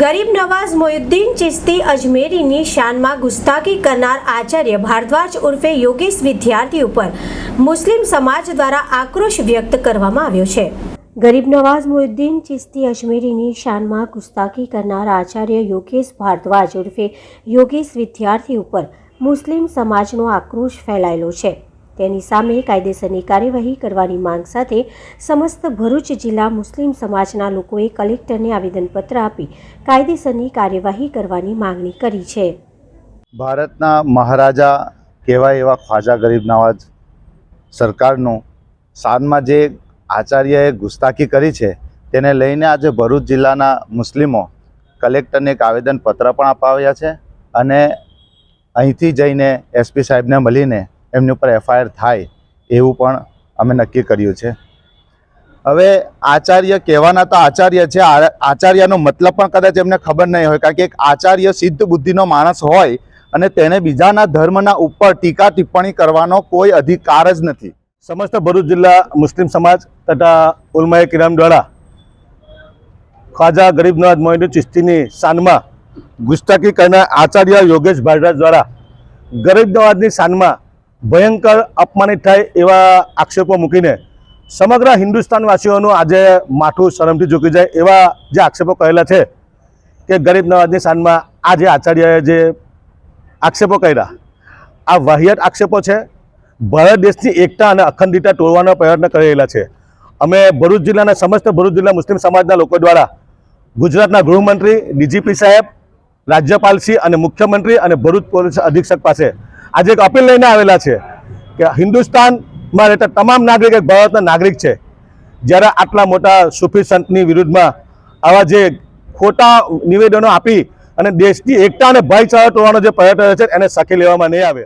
ગરીબ નવાઝ મોયુદ્દીન ચિસ્તી અજમેરીની શાનમાં ગુસ્તાકી કરનાર આચાર્ય ભારદ્વાજ ઉર્ફે યોગેશ વિદ્યાર્થી ઉપર મુસ્લિમ સમાજ દ્વારા આક્રોશ વ્યક્ત કરવામાં આવ્યો છે. ગરીબ નવાઝ મોયુદ્દીન ચિસ્તી અજમેરીની શાનમાં ગુસ્તાકી કરનાર આચાર્ય યોગેશ ભારદ્વાજ ઉર્ફે યોગેશ વિદ્યાર્થી ઉપર મુસ્લિમ સમાજનો આક્રોશ ફેલાયેલો છે. તેની સામે કાયદેસરની કાર્યવાહી કરવાની માંગ સાથે સમસ્ત ભરૂચ જિલ્લા મુસ્લિમ સમાજના લોકોએ કલેક્ટરને આવેદનપત્ર આપી કાયદેસરની કાર્યવાહી કરવાની માંગણી કરી છે. ભારતના મહારાજા કહેવાય એવા ખ્વાજા ગરીબ નવાજ સરકારનું સાનમાં જે આચાર્યએ ગુસ્તાખી કરી છે, તેને લઈને આજે ભરૂચ જિલ્લાના મુસ્લિમો કલેક્ટરને એક આવેદનપત્ર પણ અપાવ્યા છે અને અહીંથી જઈને એસપી સાહેબને મળીને એમની ઉપર એફઆઈઆર થાય એવું પણ અમે નક્કી કર્યું છે. હવે આચાર્ય કહેવાના તો આચાર્ય છે આચાર્યનો મતલબ પણ કદાચ એમને ખબર નહીં હોય, કારણ કે એક આચાર્ય સિદ્ધ બુદ્ધિનો માણસ હોય અને તેને બીજાના ધર્મના ઉપર ટીકા ટિપ્પણી કરવાનો કોઈ અધિકાર જ નથી. સમસ્ત ભરૂચ જિલ્લા મુસ્લિમ સમાજ તથા ઉલમાએ કિરામ દ્વારા ખ્વાજા ગરીબ નવાજ ચિસ્તીની શાનમાં ગુસ્તાકી કરનાર આચાર્ય યોગેશ ભારદ્વાજ દ્વારા ગરીબ નવાજની શાનમાં ભયંકર અપમાનિત થાય એવા આક્ષેપો મૂકીને સમગ્ર હિન્દુસ્તાનવાસીઓનું આજે માથું શરમથી ઝૂકી જાય એવા જે આક્ષેપો કહેલા છે કે ગરીબ નવાજની શાનમાં આ જે આચાર્યએ જે આક્ષેપો કર્યા, આ વાહિયાત આક્ષેપો છે, ભારત દેશની એકતા અને અખંડિતતા તોડવાનો પ્રયત્ન કરેલા છે. અમે ભરૂચ જિલ્લાના સમસ્ત ભરૂચ જિલ્લા મુસ્લિમ સમાજના લોકો દ્વારા ગુજરાતના ગૃહમંત્રી, ડીજીપી સાહેબ રાજ્યપાલશ્રી અને મુખ્યમંત્રી અને ભરૂચ પોલીસ અધિક્ષક પાસે આજે એક અપીલ લઈને આવેલા છે કે હિન્દુસ્તાનમાં રહેતા તમામ નાગરિક એક ભારતના નાગરિક છે. જ્યારે આટલા મોટા સુફી સંતની વિરુદ્ધમાં આવા જે ખોટા નિવેદનો આપી અને દેશની એકતા અને ભાઈચારા તોડવાનો જે પ્રયત્ન છે, એને સખી લેવામાં નહીં આવે.